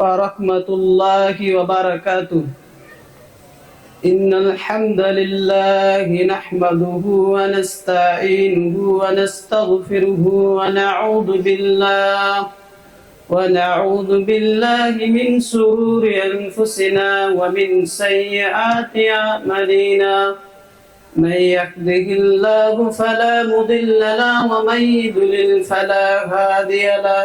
ورحمة الله وبركاته. إن الحمد لله نحمده ونستعينه ونستغفره ونعوذ بالله ونعوذ بالله من شرور أنفسنا ومن سيئات أعمالنا. من يهده الله فلا مضل له ومن يضلل فلا هادي له.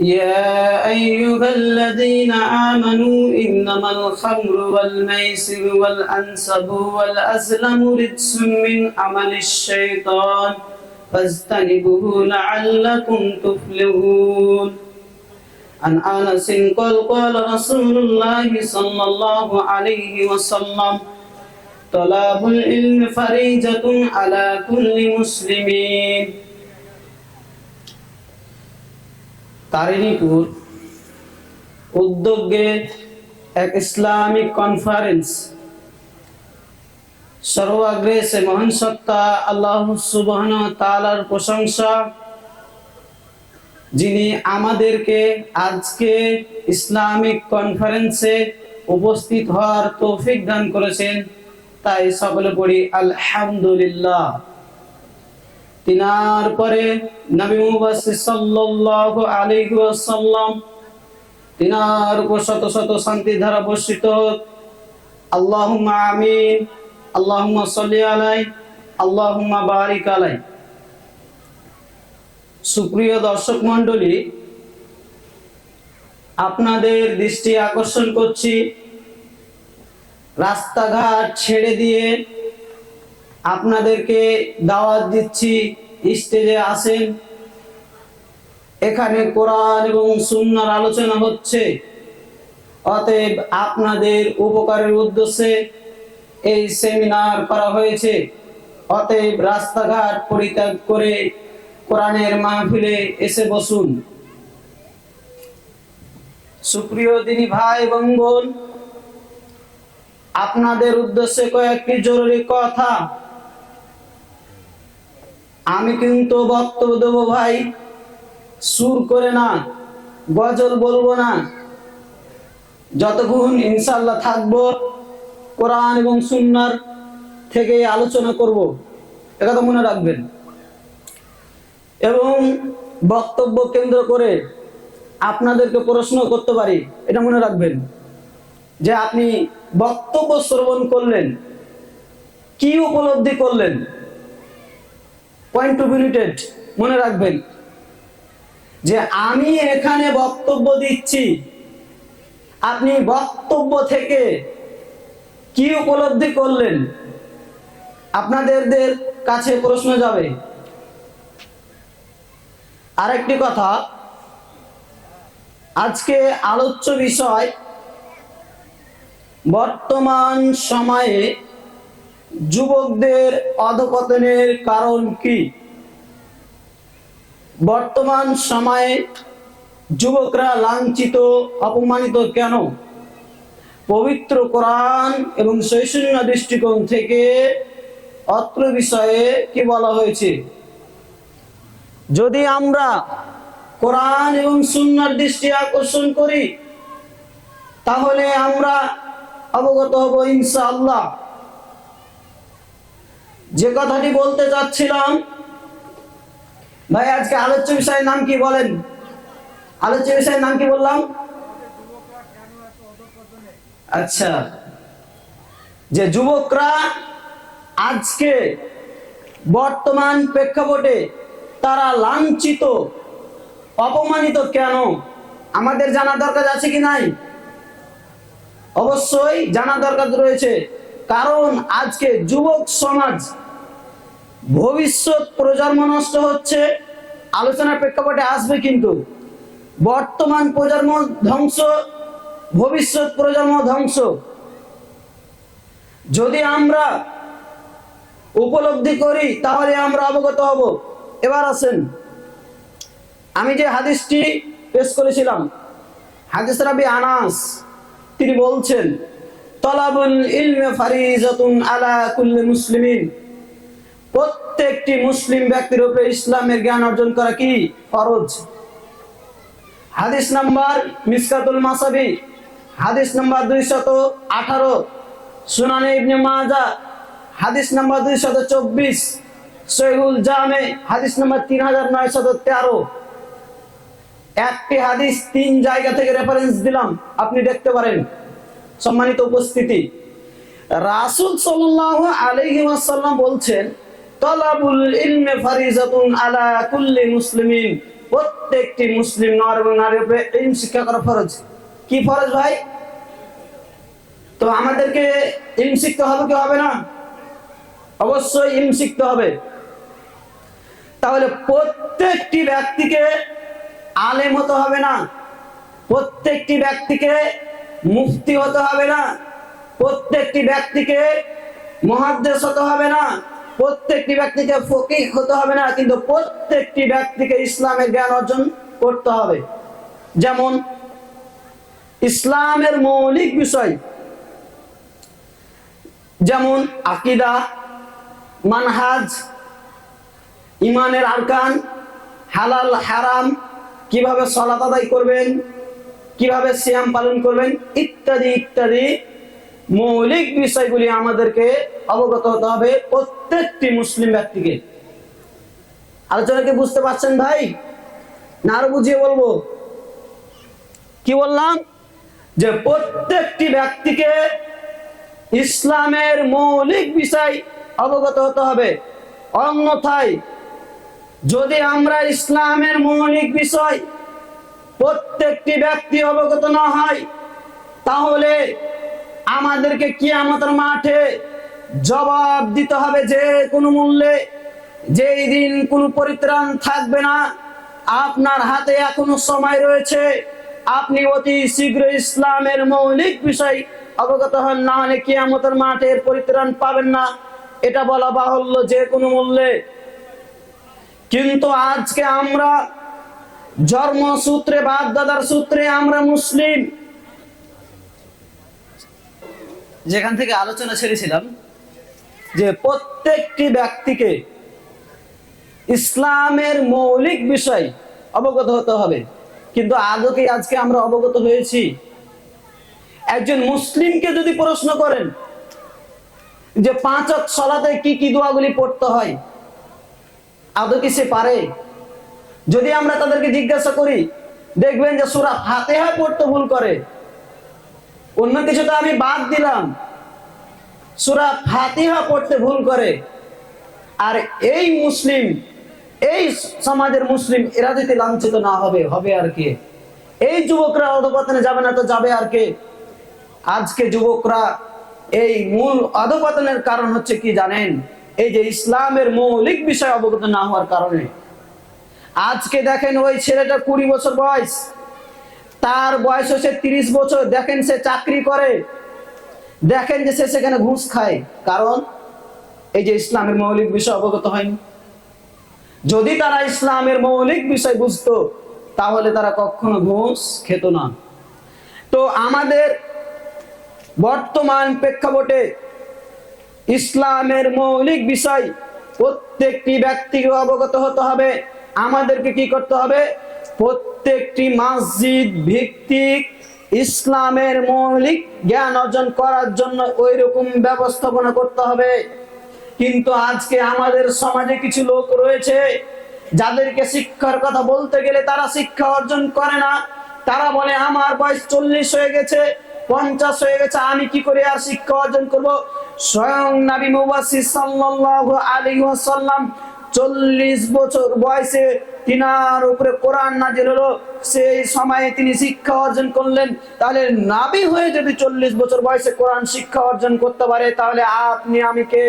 يا أيها الذين آمنوا إنما الخمر والميسر والأنسب والأزلم رجس من عمل الشيطان فاجتنبوه لعلكم تفلحون عن أنس قال قال رسول الله صلى الله عليه وسلم طلب العلم فريجة على كل مسلمين তারিণীপুর উদ্যোগে এক Islamic conference সর্বাগ্রে সে মহান সত্তা আল্লাহ সুবহান তালার প্রশংসা, যিনি আমাদেরকে আজকে ইসলামিক কনফারেন্সে উপস্থিত হওয়ার তৌফিক দান করেছেন। তাই সকলে পড়ি আলহামদুলিল্লাহ। তিনার পরে নবী মুবাসসির সাল্লাল্লাহু আলাইহি তিনার উপর শত শত শান্তি ধারা বর্ষিত আল্লাহুম্মা আমিন, আল্লাহুম্মা সাল্লি আলাই, আল্লাহুম্মা বারিক আলাই। সুপ্রিয় দর্শক মণ্ডলী, আপনাদের দৃষ্টি আকর্ষণ করছি। রাস্তাঘাট ছেড়ে দিয়ে আপনাদেরকে দাওয়াত দিচ্ছি, স্টেজে আসেন। এখানে কোরআন এবং সুন্নার আলোচনা হচ্ছে। অতএব আপনাদের উপকারের উদ্দেশ্যে এই সেমিনার করা হয়েছে। অতএব রাস্তাঘাট পরিত্যাগ করে কোরআনের মাহফিলে এসে বসুন। সুপ্রিয় দিনী ভাই এবং বোন আপনাদের উদ্দেশ্যে কয়েকটি জরুরি কথা। আমি কিন্তু বক্তব্য দেবো ভাই, সুর করে না, গজল বলব না। যতক্ষণ ইনশাল্লাহ থাকব, কোরআন এবং সুন্নার থেকে আলোচনা করব একথা মনে রাখবেন। এবং বক্তব্য কেন্দ্র করে আপনাদেরকে প্রশ্ন করতে পারি, এটা মনে রাখবেন। যে আপনি বক্তব্য শ্রবণ করলেন, কি উপলব্ধি করলেন? পয়েন্ট টু লিমিটেড মনে রাখবেন। যে আমি এখানে বক্তব্য দিচ্ছি, আপনি বক্তব্য থেকে কি উপলব্ধি করলেন আপনাদের কাছে প্রশ্ন যাবে। আরেকটি কথা, আজকে আলোচ্য বিষয় বর্তমান সময়ে যুবকদের অধপতনের কারণ কি? বর্তমান সময়ে যুবকরা লাঞ্ছিত, অপমানিত কেন? পবিত্র কোরআন এবং শৈশন্য দৃষ্টিকোণ থেকে অত্র বিষয়ে কি বলা হয়েছে? যদি আমরা কোরআন এবং সুন্নার দৃষ্টি আকর্ষণ করি, তাহলে আমরা অবগত হব ইনশাআল্লাহ। যে কথাটি বলতে চাচ্ছিলাম, ভাই, আজকে আলোচ্য বিষয়ের নাম কি বলেন? আলোচ্য বিষয়ের নাম কি বললাম? আচ্ছা যে যুবকরা আজকে বর্তমান প্রেক্ষাপটে তারা লাঞ্ছিত, অপমানিত কেন? আমাদের জানা দরকার আছে কি নাই? অবশ্যই জানা দরকার রয়েছে, কারণ আজকে যুবক সমাজ ভবিষ্যৎ প্রজন্ম নষ্ট হচ্ছে। আলোচনার প্রেক্ষাপটে আসবে কিন্তু। বর্তমান প্রজন্ম ধ্বংস, ভবিষ্যৎ প্রজন্ম ধ্বংস। যদি আমরা উপলব্ধি করি, তাহলে আমরা অবগত হব। এবার আসেন। আমি যে হাদিসটি পেশ করেছিলাম, হাদিস রাবি আনাস, তিনি বলছেন, তলাবুল ইলমে ফারিজাতুন আলা কুল্লি মুসলিমিন। প্রত্যেকটি মুসলিম ব্যক্তির উপরে ইসলামের জ্ঞান অর্জন করা কি? ফরজ। হাদিস নাম্বার মিসকাতুল মাসাবি। হাদিস নাম্বার দুইশত আঠারো। সুনানে ইবনে মাজা হাদিস নাম্বার দুইশত চব্বিশ। সৈহুল জামে। হাদিস নাম্বার তিন হাজার নয়শত তেরো। একটি হাদিস তিন জায়গা থেকে রেফারেন্স দিলাম। আপনি দেখতে পারেন। সম্মানিত উপস্থিতি। রাসূল আলাইহি ওয়াসাল্লাম বলছেন তলাবুল ইলমে ফারিজাতুন আলা কুল্লি মুসলিমিন। প্রত্যেকটি মুসলিম নর এবং নারীর উপরে ইলম শিক্ষা করা ফরজ। কি ফরজ ভাই? তো আমাদেরকে ইলম শিখতে হবে কি হবে না? অবশ্যই ইলম শিখতে হবে। তাহলে প্রত্যেকটি ব্যক্তিকে আলেম হতে হবে না। প্রত্যেকটি ব্যক্তিকে মুফতি হতে হবে না। প্রত্যেকটি ব্যক্তিকে মহাদ্দেশ হতে হবে না। প্রত্যেকটি ব্যক্তিকে ফকিহ হতে হবে না, কিন্তু প্রত্যেকটি ব্যক্তিকে ইসলামের জ্ঞান অর্জন করতে হবে। যেমন, ইসলামের মৌলিক বিষয়, যেমন আকিদা, মানহাজ, ইমানের আরকান, হালাল, হারাম, কীভাবে সলাত আদায় করবেন, কীভাবে শ্যাম পালন করবেন, ইত্যাদি ইত্যাদি মৌলিক বিষয়গুলি আমাদেরকে অবগত হতে হবে প্রত্যেকটি মুসলিম ব্যক্তিকে। আলোচনাকে বুঝতে পারছেন ভাই? না আরও বুঝিয়ে বলব। কি বললাম? যে প্রত্যেকটি ব্যক্তিকে ইসলামের মৌলিক বিষয় অবগত হতে হবে। অন্যথায় যদি আমরা ইসলামের মৌলিক বিষয় প্রত্যেকটি ব্যক্তি অবগত না হয়, তাহলে আমাদেরকে কিয়ামতের মাঠে জবাব দিতে হবে যে কোনো মূল্যে। যেই দিন কোনো পরিত্রাণ থাকবে না, আপনার হাতে এখনও সময় রয়েছে। আপনি অতি শীঘ্র ইসলামের মৌলিক বিষয় অবগত হন, না হলে কিয়ামতের মাঠের পরিত্রাণ পাবেন না। এটা বলা বাহুল্য যে কোনো মূল্যে। কিন্তু আজকে আমরা জন্মসূত্রে বাপ দাদার সূত্রে আমরা মুসলিম। যেখান থেকে আলোচনা ছেড়েছিলাম যে প্রত্যেকটি ব্যক্তিকে ইসলামের মৌলিক বিষয় অবগত হতে হবে। কিন্তু আদৌ আজকে আমরা অবগত হয়েছি, একজন মুসলিমকে যদি প্রশ্ন করেন যে পাঁচ সলাতে কি কি দোয়াগুলি পড়তে হয়, আদৌ কি সে পারে? যদি আমরা তাদেরকে জিজ্ঞাসা করি, দেখবেন যে সুরা ফাতেহা পড়তে ভুল করে। অন্য কিছু তো আমি বাদ দিলাম। সুরা ফাতিহা পড়তে ভুল করে। আর এই মুসলিম, এই সমাজের মুসলিম এরা যদি লাঞ্ছিত না হবে হবে আর কে? এই যুবকরা অধপতনে যাবে না তো যাবে আর কে? আজকে যুবকরা এই মূল অধপতনের কারণ হচ্ছে কি জানেন? এই যে ইসলামের মৌলিক বিষয় অবগত না হওয়ার কারণে। আজকে দেখেন ওই ছেলেটা কুড়ি বছর বয়স। তার বয়স হচ্ছে তিরিশ বছর। দেখেন সে চাকরি করে। দেখেন যে সে সেখানে ঘুষ খায়। কারণ এই যে ইসলামের মৌলিক বিষয় অবগত হয়নি। যদি তারা ইসলামের মৌলিক বিষয় বুঝতো, তাহলে তারা কখনো ঘুষ খেত না। তো আমাদের বর্তমান প্রেক্ষাপটে ইসলামের মৌলিক বিষয় প্রত্যেকটি ব্যক্তিকে অবগত হতে হবে। আমাদেরকে কি করতে হবে? প্রত্যেকটি মসজিদ ভিত্তিক ইসলামের মৌলিক জ্ঞান অর্জন করার জন্য ওই রকম ব্যবস্থাপনা করতে হবে। কিন্তু আজকে আমাদের সমাজে কিছু লোক রয়েছে, যাদেরকে শিক্ষার কথা বলতে গেলে তারা শিক্ষা অর্জন করে না। তারা বলে, আমার বয়স চল্লিশ হয়ে গেছে, পঞ্চাশ হয়ে গেছে, আমি কি করে আর শিক্ষা অর্জন করব? স্বয়ং নবী মুবাসির সাল্লাল্লাহু আলাইহি ওয়াসাল্লাম চল্লিশ বছর বয়সে তিনার উপরে কোরআন নাজিল হলো। সেই সময়ে তিনি শিক্ষা অর্জন করলেন। তাহলে নাবি হয়ে যদি চল্লিশ বছর বয়সে কোরআন শিক্ষা অর্জন করতে পারে, তাহলে আপনি আমি কে?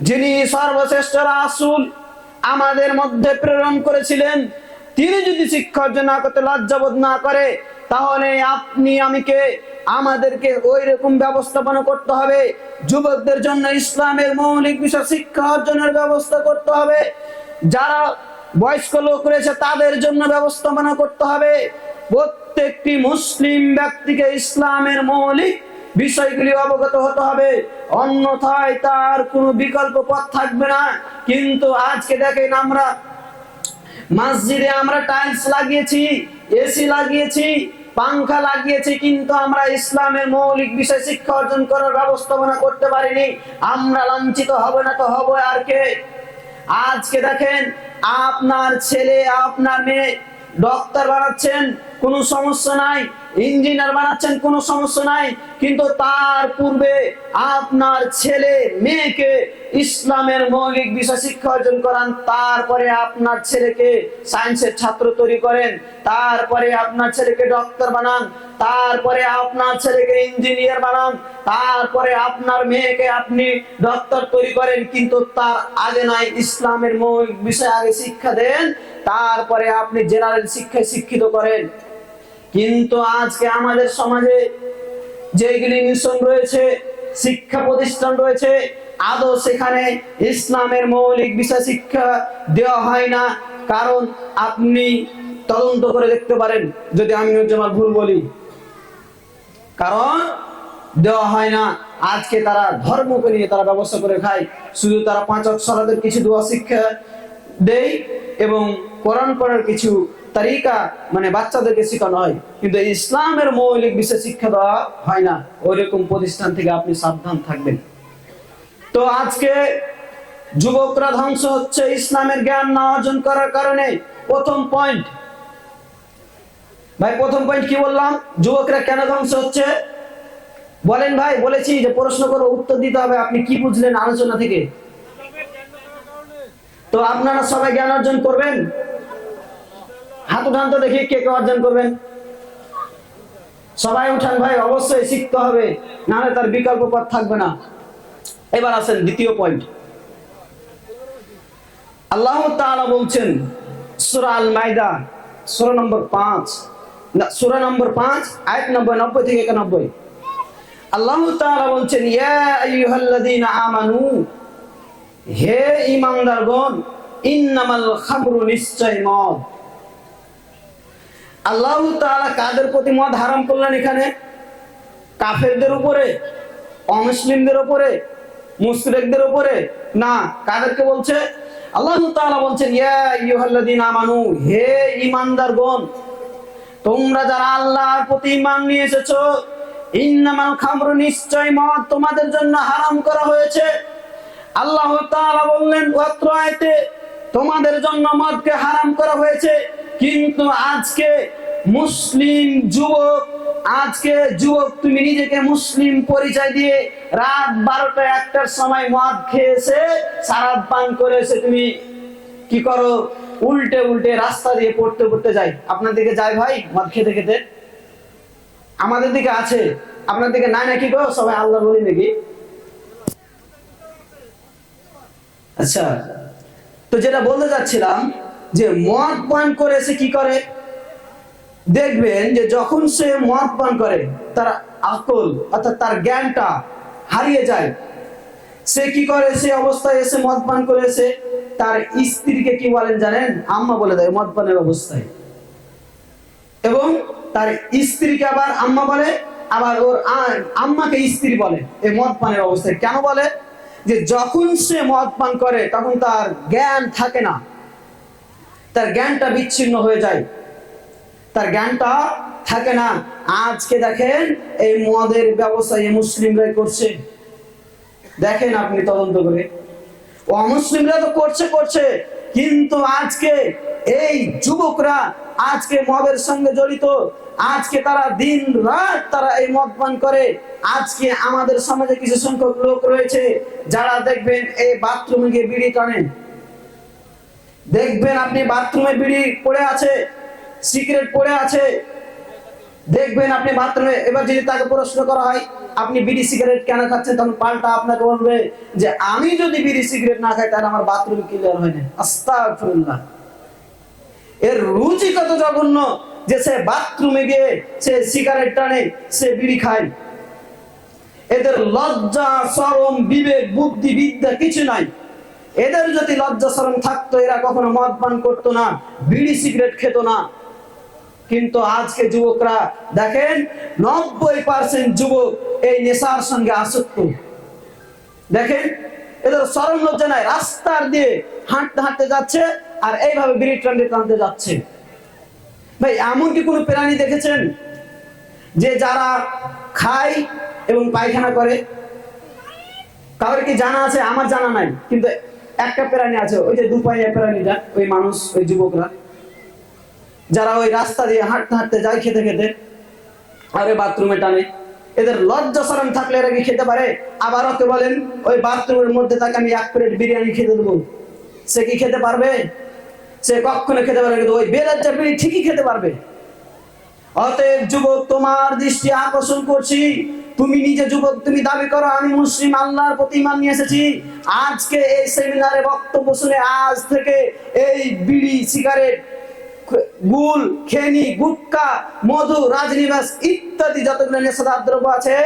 যিনি সর্বশ্রেষ্ঠ রাসুল আমাদের মধ্যে প্রেরণ করেছিলেন তিনি যদি শিক্ষা অর্জন না করতে লজ্জাবোধ না করে, তাহলে আপনি, আমিকে, আমাদেরকে ওই রকম ব্যবস্থাপনা করতে হবে। যুবকদের জন্য ইসলামের মৌলিক বিষয় শিক্ষা অর্জনের ব্যবস্থা করতে হবে। যারা বয়স্ক লোক রয়েছে, তাদের জন্য ব্যবস্থাপনা করতে হবে। প্রত্যেকটি মুসলিম ব্যক্তিকে ইসলামের মৌলিক বিষয়গুলি অবগত হতে হবে। অন্যথায় তার কোনো বিকল্প পথ থাকবে না। কিন্তু আজকে দেখেন আমরা মসজিদে আমরা টাইলস লাগিয়েছি এসি লাগিয়েছি, পাংখা লাগিয়েছি, কিন্তু আমরা ইসলামের মৌলিক বিষয় শিক্ষা অর্জন করার ব্যবস্থাপনা করতে পারিনি। আমরা লাঞ্ছিত হব না তো হব আর কে? আজকে দেখেন, আপনার ছেলে, আপনার মেয়ে ডক্টর বানাচ্ছেন কোনো সমস্যা নাই, ইঞ্জিনিয়ার বানাচ্ছেন কোনো সমস্যা নাই, কিন্তু তার পূর্বে আপনার ছেলে, মেয়েকে ইসলামের মৌলিক বিষয় শিক্ষা অর্জন করান, তারপরে আপনার ছেলেকে সায়েন্সের ছাত্র তৈরি করেন, তারপরে আপনার ছেলেকে ডক্টর বানান, তারপরে আপনার ছেলেকে ইঞ্জিনিয়ার বানান, তারপরে আপনার মেয়েকে আপনি ডক্টর তৈরি করেন, কিন্তু তার আগে নাই ইসলামের মৌলিক বিষয়, আগে শিক্ষা দেন, তারপরে আপনি জেনারেল শিক্ষায় শিক্ষিত করেন। কিন্তু আজকে আমাদের সমাজে যেগুলি মিশন রয়েছে, শিক্ষা প্রতিষ্ঠান রয়েছে, আদৌ সেখানে ইসলামের মৌলিক বিষয় শিক্ষা দেওয়া হয় না। কারণ আপনি তদন্ত করে দেখতে পারেন, যদি আমি আমার ভুল বলি। কারণ দেওয়া হয় না। আজকে তারা ধর্মকে নিয়ে তারা ব্যবস্থা করে খায়। শুধু তারা পাঁচ অক্ষরাদের কিছু দোয়া শিক্ষা দেয় এবং কোরআন পড়ার কিছু তারিকা মানে বাচ্চাদেরকে শেখানো হয়। কিন্তু ইসলামের মৌলিক বিষয় শিক্ষা দেওয়া হয় না। ওইরকম প্রতিষ্ঠান থেকে আপনি সাবধান থাকবেন। তো আজকে যুবকরা ধ্বংস হচ্ছে ইসলামের জ্ঞান না অর্জন করার কারণে। প্রথম পয়েন্ট। ভাই, প্রথম পয়েন্ট কি বললাম? যুবকরা কেন ধ্বংস হচ্ছে? বলেন ভাই, বলেছি যে প্রশ্ন করে, উত্তর দিতে হবে। আপনি কি বুঝলেন আলোচনা থেকে? তো আপনারা সবাই জ্ঞান অর্জন করবেন? হাত উঠান তো দেখি কে কে অর্জন করবেন। সবাই উঠান ভাই, অবশ্যই শিখতে হবে, নাহলে তার বিকল্প পথ থাকবে না। এবার আসেন দ্বিতীয় পয়েন্ট আল্লাহ তাআলা বলছেন, সূরা আল মাইদা সূরা নম্বর পাঁচ। সূরা নম্বর পাঁচ, আয়াত নম্বর নব্বই থেকে একানব্বই। আল্লাহ তাআলা বলছেন, ইয়া আইয়ুহাল্লাযীনা আমানু হে ঈমানদারগণ ইন্নামাল খামরু নিশ্চয় মদ। আল্লাহ তাআলা কাদের প্রতি মদ হারাম করলেন এখানে? কাফেরদের উপরে? অমুসলিমদের উপরে? মুশরিকদের উপরে? না, কাদেরকে বলছে? আল্লাহ তাআলা বলছেন, ইয়া আইয়ুহাল্লাযীনা আমানু, হে ঈমানদারগণ তোমরা যারা আল্লাহর প্রতি ঈমান নিয়ে এসেছ, ইন্নামাল খামরু নিশ্চয় মদ তোমাদের জন্য হারাম করা হয়েছে। আল্লাহ বললেন তোমাদের জন্য মদকে হারাম করা হয়েছে, কিন্তু আজকে মুসলিম যুবক, আজকে যুবক তুমি নিজেকে মুসলিম পরিচয় দিয়ে রাত বারোটা একটার সময় মদ খেয়েছে, সারাত পান করেছে, তুমি কি করো? উল্টে উল্টে রাস্তা দিয়ে পড়তে পড়তে যাই। আপনার দিকে যায় ভাই, মদ খেতে খেতে? আমাদের দিকে আছে। আপনার দিকে নাই নাকি গো? সবাই আল্লাহ বলি নাকি? আচ্ছা তো যেটা বলতে যাচ্ছিলাম যে মদ পান করে সে কি করে? দেখবেন যে যখন সে মদ পান করে, তার আকল অর্থাৎ তার জ্ঞানটা হারিয়ে যায়। সে কি করে? সে অবস্থায় এসে মদ পান করে এসে তার স্ত্রীকে কি বলেন জানেন? আম্মা বলে দেয় মদ পানের অবস্থায়। এবং তার স্ত্রীকে আবার আম্মা বলে, আবার ওর আম্মাকে স্ত্রী বলে এই মদ পানের অবস্থায়। কেন বলে? যে যখন সে মদ পান করে, তখন তার জ্ঞান থাকে না। তার জ্ঞানটা বিচ্ছিন্ন হয়ে যায়। তার জ্ঞানটা থাকে না। আজকে দেখেন, এই মদের ব্যবস্থা এই মুসলিমরাই করছে। দেখেন আপনি তদন্ত করে। অমুসলিমরা তো করছে করছে। কিন্তু আজকে এই যুবকরা আজকে মদের সঙ্গে জড়িত। আজকে তারা দিন রাত তারা এই মদ পান করে। আজকে আমাদের সমাজে কিছু সংখ্যক লোক রয়েছে যারা দেখবেন এই বাথরুমে গিয়ে বিড়ি টানেন। দেখবেন আপনি বাথরুমে বিড়ি পড়ে আছে, সিগারেট পড়ে আছে। দেখবেন আপনি বাথরুমে, এবার যদি তাকে প্রশ্ন করা হয়, আপনি বিড়ি সিগারেট কেন খাচ্ছেন? তখন পাল্টা আপনাকে বলবে যে, আমি যদি বিড়ি সিগারেট না খাই, তাহলে আমার বাথরুম ক্লিয়ার হয় না। আস্তাগফিরুল্লাহ। এর রুচি কত জঘন্য। যে সে বাথরুমে গিয়ে সে সিগারেট টানে, সে বিড়ি খায়। এদের লজ্জা সরম বিবেক, বুদ্ধি, বিদ্যা কিছু নাই। এদের যদি লজ্জা সরম থাকতো, এরা কখনো মদ পান করতো না, বিড়ি সিগারেট খেত না। কিন্তু আজকে যুবকরা দেখেন, নব্বই পার্সেন্ট যুবক এই নেশার সঙ্গে আসক্ত। দেখেন, এদের সরম লজ্জা নাই, রাস্তার দিয়ে হাঁটতে হাঁটতে যাচ্ছে আর এইভাবে বিড়ি টানতে টানতে যাচ্ছে। ভাই, এমন কি কোনো প্রাণী দেখেছেন? যে যারা খায় এবং পায়খানা করে? কারোর কি জানা আছে? আমার জানা নাই। কিন্তু একটা প্রাণী আছে, ওই যে দুপাইয়া প্রাণীটা, ওই মানুষ, ওই যুবকরা। যারা ওই রাস্তা দিয়ে হাঁটতে হাঁটতে যায় খেতে খেতে, আর বাথরুমে টানে। এদের লজ্জা সরম থাকলে এরা কি খেতে পারে? আবার ওকে বলেন, ওই বাথরুমের মধ্যে তাকে আমি এক প্লেট বিরিয়ানি খেতে দেবো। সে কি খেতে পারবে? সে কখনো খেতে পারবে কিন্তু ওই বেলাচ্চা বিড়ি ঠিকই খেতে পারবে। অতএব যুবক, তোমার দৃষ্টি আকর্ষণ করছি। তুমি নিজে যুবক, তুমি দাবি করো, আমি মুসলিম, আল্লাহর প্রতি ইমান নিয়ে এসেছি। আজকে এই সেমিনারে বক্তব্য শুনে আজ থেকে এই বিড়ি, সিগারেট গুল, খেনি, গুটকা, মধু, রাজনিবাস ইত্যাদি যতগুলো নেশাদার দ্রব্য আছে,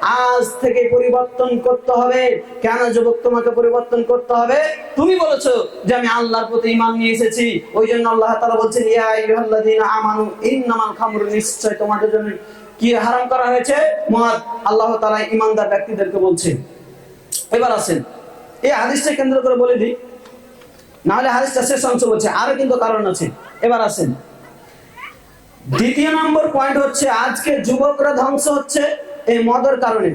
আজ থেকে পরিবর্তন করতে হবে। কেন যুবক তোমাকে পরিবর্তন করতে হবে? তুমি বলেছ যে আমি আল্লাহর প্রতি ইমান নিয়ে এসেছি। ওই জন্য আল্লাহ তাআলা বলছেন, ইয়া আইয়ুহাল্লাযীনা আমানু, ইন্নামাল খামরু নিশ্চয় তোমাদের জন্য কি হারাম করা হয়েছে? মদ আল্লাহ তাআলা ইমানদার ব্যক্তিদেরকে বলছেন এবার আসেন। এই হাদিসটা কেন্দ্র করে বলে দিই। নাহলে হাদিসটা শেষ অংশ বলছে, আরও কিন্তু কারণ আছে। এবার আসেন। দ্বিতীয় নম্বর পয়েন্ট হচ্ছে, আজকে যুবকরা ধ্বংস হচ্ছে এই মদের কারণে।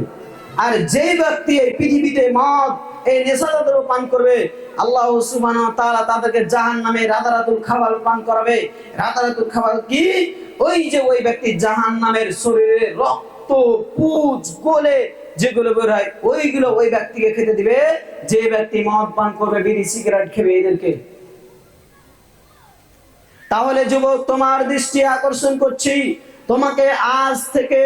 আর যেই ব্যক্তি এই পৃথিবীতে মদ, এই নেশাদার পান করবে, আল্লাহ ওয়া তাআলা তাদেরকে জাহান্নামে রাতারাতুল খাবার পান করাবে। রাতারাতুল খাবার কি? ওই যে ওই ব্যক্তি জাহান্নামের শরীরে রক্ত, পুজ, গলে যেগুলো বের হয় ওইগুলো ওই ব্যক্তিকে খেতে দিবে, যে ব্যক্তি মদ পান করবে, বিড়ি, সিগারেট খেবে এদেরকে। তাহলে যুবক, তোমার দৃষ্টি আকর্ষণ করছি। তোমাকে আজ থেকে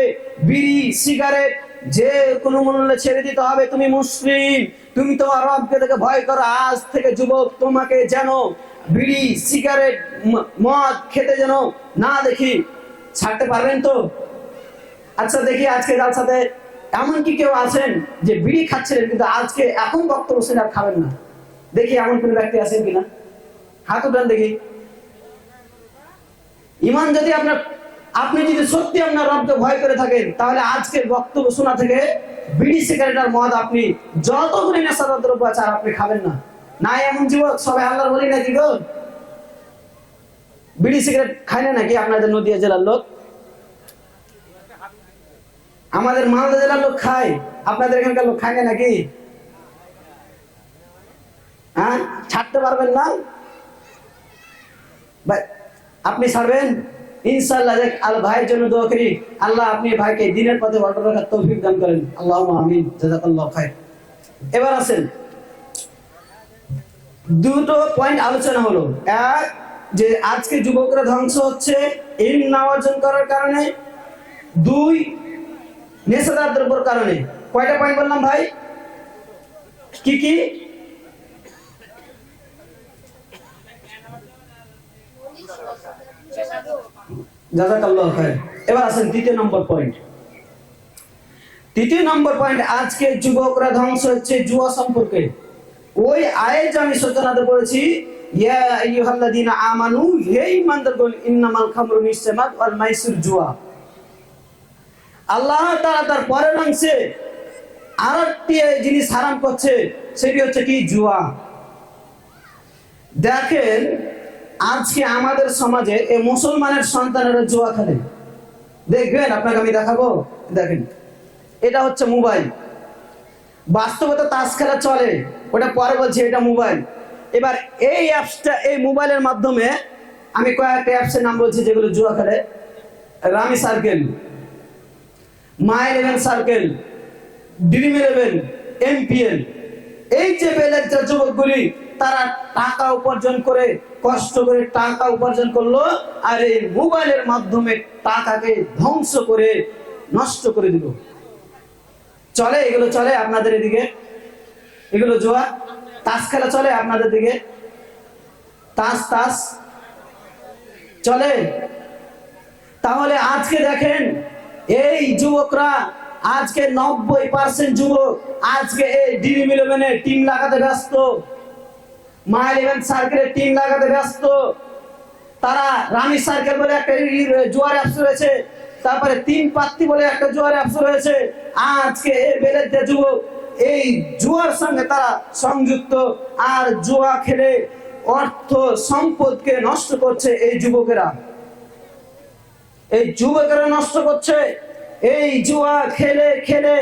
বিড়ি, সিগারেট যে কোনো মূল্যে ছেড়ে দিতে হবে। তুমি মুসলিম, তুমি তোমার রবকে থেকে ভয় করো। আজ থেকে যুবক, তোমাকে যেন বিড়ি, সিগারেট মদ খেতে যেন না দেখি। ছাড়তে পারবেন তো? আচ্ছা দেখি আজকে যার সাথে এমন কি কেউ আছেন যে বিড়ি খাচ্ছিলেন, কিন্তু আজকে এখন বক্তব্য শুনে আর খাবেন না। দেখি এমন কোন ব্যক্তি আছেন কিনা? হাত উঠান দেখি। ইমান যদি আপনার আপনি যদি সত্যি আপনার রবকে ভয় করে থাকেন, তাহলে আজকের বক্তব্য শোনা থেকে বিড়ি, সিগারেট আর মদ আপনি যতগুলি নেশাদার দ্রব্য আছে আর আপনি খাবেন না। না এমন যুবক, সবাই আল্লাহর বলি নাকি গো? বিড়ি, সিগারেট খায় না নাকি আপনাদের নদিয়া জেলার লোক? আমাদের মালদা জেলার লোক খায়। আপনাদের এখানকার লোক খায় নাকি? হ্যাঁ? ছাড়তে পারবেন না? আপনি ছাড়বেন? আল ভাইয়ের জন্য দোয়া আল্লাহ আপনি ভাইকে দিনের পথে করেন। আল্লাহ খায় এবার দুটো পয়েন্ট আলোচনা হলো। এক, যে আজকে যুবকরা ধ্বংস হচ্ছে, ইলম না অর্জন করার কারণে। দুই নেশাদার দ্রব্যর কারণে। কয়টা পয়েন্ট বললাম ভাই? কি কি? এবার আসেন তৃতীয় নম্বর পয়েন্ট তৃতীয় নম্বর পয়েন্ট আজকে যুবকরা ধ্বংস হচ্ছে জুয়া সম্পর্কে। ওই আয়াত আমি সূচনাতে পড়েছি, ইয়া আইয়ুহাল্লাযীনা আমানু, হে ঈমানদারগণ, ইন্নামাল খামরু নিশ্চয়মাত ওয়াল জুয়া। আল্লাহ তাআলা তার পরের অংশে আরেকটি জিনিস হারাম করছে, সেটি হচ্ছে কি? জুয়া। দেখেন, আজকে আমাদের সমাজে এ মুসলমানের সন্তানেরা জুয়া খেলে। দেখবেন, আপনাকে আমি দেখাবো, দেখেন, এটা হচ্ছে মোবাইল। বাস্তবতা তাস খেলা চলে, ওটা পরে বলছি, এটা মোবাইল। এবার এই অ্যাপসটা, এই মোবাইলের মাধ্যমে আমি কয়েকটা অ্যাপসের নাম বলছি, যেগুলো জুয়া খেলে। Rummy Circle. My Eleven Circle Dream Eleven MPL এই যে বেলের যে যুবকগুলি, তারা টাকা উপার্জন করে, কষ্ট করে টাকা উপার্জন করল, আর এই মোবাইলের মাধ্যমে টাকাকে ধ্বংস করে নষ্ট করে দিল। চলে, এগুলো চলে আপনাদের এদিকে। এগুলো জোয়া তাস খেলা চলে আপনাদের দিকে। তাস তাস। চলে। তাহলে আজকে দেখেন এই যুবকরা, আজকে নব্বই পার্সেন্ট যুবক, আজকে এই ডিম ইলেভেনে টিম লাগাতে ব্যস্ত। মা ইলেভেন সার্কেলের টিম লাগাতে ব্যস্ত। তারা রানী সার্কেল বলে একটা জোয়ার অ্যাপস রয়েছে, তারপরে তিন পাত্তি বলে একটা জোয়ার অ্যাপস রয়েছে। আজকে এই বেলেতে যুবক, এই জুয়ার সঙ্গে তারা সংযুক্ত, আর জুয়া খেলে অর্থ সম্পদকে নষ্ট করছে এই যুবকেরা। এই যুবকেরা নষ্ট করছে। এই জুয়া খেলে খেলে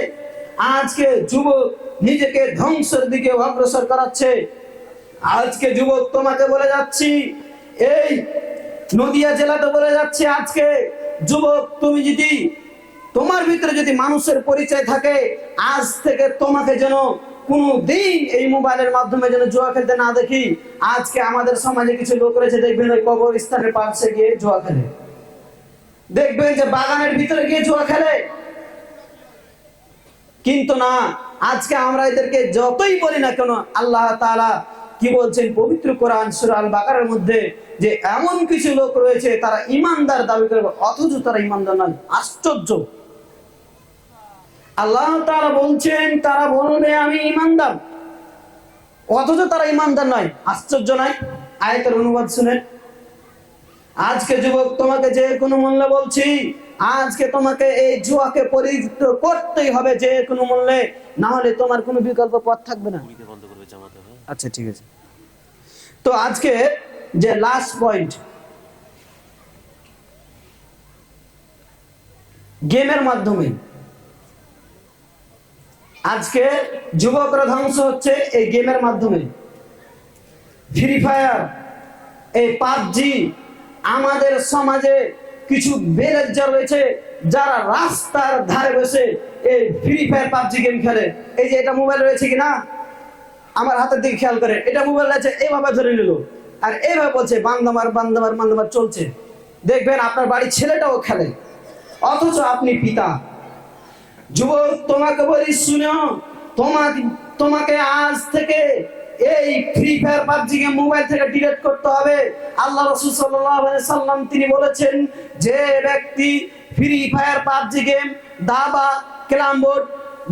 আজকে যুবক নিজেকে ধ্বংসের দিকে অগ্রসর করাচ্ছে। আজকে যুবক তোমাকে বলে যাচ্ছি, এই নদিয়া জেলাতে বলে যাচ্ছি আজকে, যুবক তুমি যদি তোমার ভিতরে যদি মানুষের পরিচয় থাকে, আজ থেকে তোমাকে যেন কোনো দিন এই মোবাইলের মাধ্যমে যেন জুয়া খেলতে না দেখি। আজকে আমাদের সমাজে কিছু লোক রয়েছে, দেখবেন ওই কবরস্থানের পাশে গিয়ে জুয়া খেলে। দেখবেন যে বাগানের ভিতরে গিয়ে জুয়া খেলে? কিন্তু না, আজকে আমরা এদেরকে যতই বলি না কেন, আল্লাহ তাআলা কি বলছেন? পবিত্র কোরআন সূরা আল বাকারের মধ্যে যে এমন কিছু লোক রয়েছে, তারা ইমানদার দাবি করে, অথচ তারা ইমানদার নয়, আশ্চর্য। আল্লাহ তারা বলছেন, তারা বলবে, আমি ইমানদার অথচ তারা ইমানদার নয়, আশ্চর্য নয়। আয়াতের অনুবাদ শুনেন আজকে যুবক তোমাকে যে কোনো মূল্যে বলছি আজকে তোমাকে এই জুয়াকে পরিচিত করতেই হবে যে কোনো মূল্যে। না হলে তোমার কোনো বিকল্প পথ থাকবে না। আচ্ছা ঠিক আছে। তো আজকে যে লাস্ট পয়েন্ট গেমের মাধ্যমে আজকে যুবকরা ধ্বংস হচ্ছে এই গেমের মাধ্যমে। ফ্রি ফায়ার এই পাবজি আমাদের সমাজে কিছু বেরেজা রয়েছে যারা রাস্তার ধারে বসে এই ফ্রি ফায়ার পাবজি গেম খেলে। এই যে এটা মোবাইল রয়েছে কিনা? আমার হাতের দিকে খেয়াল করে। এটা মোবাইল রয়েছে এইভাবে ধরে নিল। আর এইভাবে বলছে বান্দামার বান্দামার বান্দামার চলছে। দেখবেন আপনার বাড়ির ছেলেটাও খেলে। অথচ আপনি পিতা। যুবক, তোমাকে বলি শুনো তোমাকে তোমাকে আজ থেকে এই Free Fire PUBG game mobile থেকে ডিলিট করতে হবে। আল্লাহ রসুল সাল্লাল্লাহু আলাইহি সাল্লাম তিনি বলেছেন যে ব্যক্তি ফ্রি ফায়ার পাবজি গেম দাবা, ক্যারাম বোর্ড,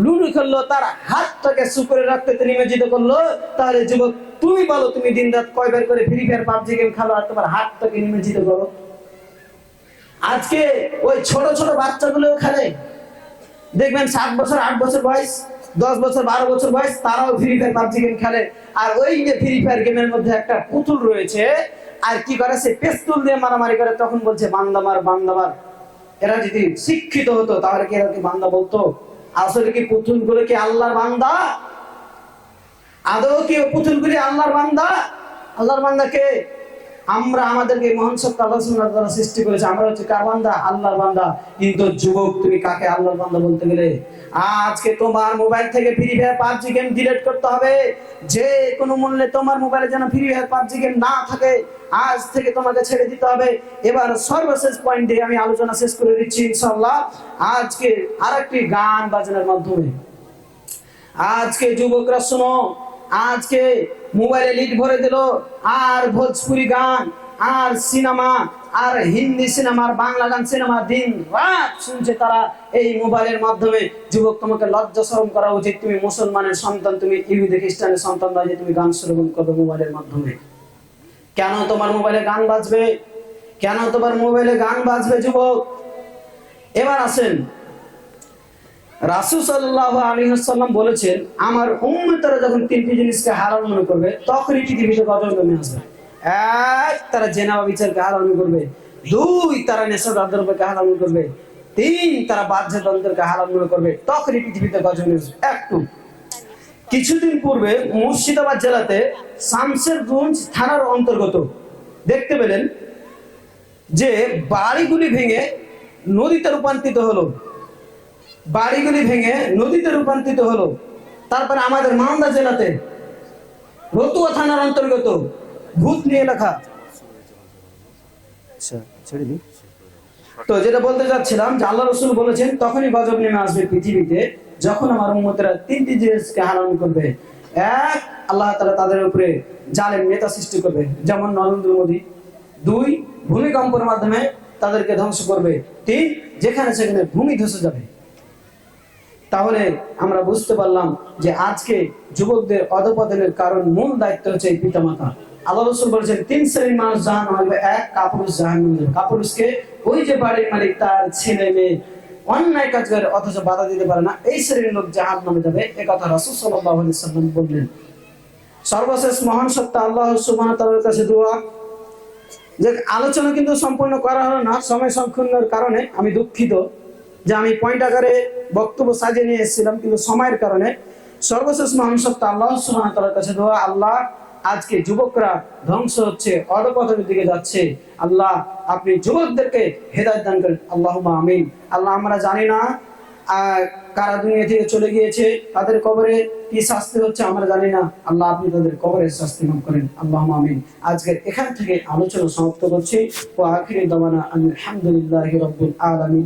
লুডু খেললো, তার হাতটাকে সুকরে রাখতে নিয়োজিত করল, তাহলে যুবক, তুমি বলো, তুমি দিন রাত কয়বার করে ফ্রি ফায়ার পাবজি গেম খেলো আর তোমার হাতটাকে নিয়োজিত করো? আজকে ওই ছোট ছোট বাচ্চাগুলো খেলে। দেখবেন সাত বছর, আট বছর বয়স দশ বছর, বারো বছর বয়স, তারাও ফ্রি ফায়ার পাবজি গেম খেলে। আর ওই যে ফ্রি ফায়ার গেমের মধ্যে একটা পুতুল রয়েছে, আর কি করে, সে পেস্তুল দিয়ে মারামারি করে, তখন বলছে, বান্দামার বান্দামার। এরা যদি শিক্ষিত হতো, তাহলে কি এরা কি বান্দা বলতো? আসলে কি পুতুলগুলো কি আল্লাহর বান্দা? আদৌ কি পুতুল গুলি আল্লাহর বান্দা? আল্লাহর বান্দাকে আমরা আমাদেরকে মহান সত্য আল্লাহ তাআলা সৃষ্টি করেছে। আমরা হচ্ছে কার বান্দা? আল্লাহর বান্দা। কিন্তু যুবক, তুমি কাকে আল্লাহর বান্দা বলতে গেলে? আজকে তোমার মোবাইল থেকে Free Fire PUBG game delete করতে হবে। যে কোনো মূল্যে তোমার মোবাইলে যেন ফ্রি ফায়ার পাবজি গেম না থাকে, আজ থেকে তোমাকে ছেড়ে দিতে হবে। এবার সর্বশেষ পয়েন্ট দিয়ে আমি আলোচনা শেষ করে দিচ্ছি, ইনশাআল্লাহ। আজকে আরেকটি গান বাজনার মাধ্যমে। আজকে যুবকরা শোনো আজকে মোবাইলে লিড ভরে দিল আর ভোজপুরি গান, আর সিনেমা, আর হিন্দি সিনেমা বাংলা গান সিনেমা দিন রাত শুনছে তারা এই মোবাইলের মাধ্যমে। যুবক, তোমাকে লজ্জা শরম করা উচিত। তুমি মুসলমানের সন্তান, তুমি ইহুদি খ্রিস্টানের সন্তান নয় যে তুমি গান শ্রবণ করবে মোবাইলের মাধ্যমে। কেন তোমার মোবাইলে গান বাজবে? কেন তোমার মোবাইলে গান বাজবে, যুবক? এবার আসেন। রাসূল সাল্লাল্লাহু আলাইহি ওয়াসাল্লাম বলেছেন, আমার উম্মতরা যখন তিনটি জিনিসকে হারাম মনে করবে তখনই পৃথিবীতে গজব নেমে আসবে। এক, তারা জেনা বা বিচারকে হারাম মনে করবে। দুই, তারা নেশাদার দ্রব্যকে হারাম মনে করবে। তিন, তারা বাহ্যতন্ত্রকে হারাম মনে করবে। তখনই পৃথিবীতে গজব নেমে আসবে। একটু কিছুদিন পূর্বে মুর্শিদাবাদ জেলাতে শামশেরগঞ্জ থানার অন্তর্গত দেখতে পেলেন যে বাড়িগুলি ভেঙে নদীতে রূপান্তরিত হলো। বাড়িগুলি ভেঙে নদীতে রূপান্তরিত হলো। তারপরে আমাদের মালদা জেলাতে রতুয়া থানার অন্তর্গত ভূত নিয়ে লেখা। আচ্ছা তো যেটা বলতে চাচ্ছিলাম যে আল্লাহ রসুল বলেছেন তখনই গজব নেমে আসবে পৃথিবীতে যখন আমার উম্মতেরা তিনটি জিনিসকে হারাম করবে। এক আল্লাহ তাআলা তাদের উপরে জালেম নেতা সৃষ্টি করবে যেমন নরেন্দ্র মোদী। দুই ভূমিকম্পের মাধ্যমে তাদেরকে ধ্বংস করবে। তিন যেখানে সেখানে ভূমি ধসে যাবে। তাহলে আমরা বুঝতে পারলাম যে আজকে যুবকদের অধপতনের কারণ মূল দায়িত্ব হচ্ছে পিতামাতা। আল্লাহ রসুল বলেছেন, তিন শ্রেণির মানুষ জাহান হবে, এক কাপুরুষ জাহান কাপুরুষকে ওই যে বাড়ির মালিক, তার ছেলে মেয়ে অন্যায় কাজ করে, অথচ বাধা দিতে পারে না। এই শ্রেণির লোক জাহান নামে যাবে। এ কথা রাসুল সাল্লাম বললেন। সর্বশেষ মহান সত্তা আল্লাহ তাআলার কাছে দোয়া। যে আলোচনা কিন্তু সম্পূর্ণ করা হলো না, সময় সংকীর্ণের কারণে। আমি দুঃখিত। যে আমি পয়েন্ট আকারে বক্তব্য সাজিয়ে নিয়ে এসেছিলাম, কিন্তু সময়ের কারণে সর্বশেষ মহান সত্তা আল্লাহ সুবহান কাছে দোয়া, আল্লাহ আজকে যুবকরা ধ্বংস হচ্ছে, অধপতনের দিকে যাচ্ছে। আল্লাহ, আপনি যুবকদেরকে হেদায়ত দান করেন। আল্লাহ আমিন। আল্লাহ আমরা জানি না কারা দুনিয়া থেকে চলে গিয়েছে, তাদের কবরে কি শাস্তি হচ্ছে আমরা জানি না। আল্লাহ আপনি তাদের কবরের শাস্তি মাফ করেন। আল্লাহ আমিন। আজকে এখান থেকে আলোচনা সমাপ্ত করছি। ও আখিরি দাওয়ানা আলহামদুলিল্লাহি রাব্বিল আলামিন।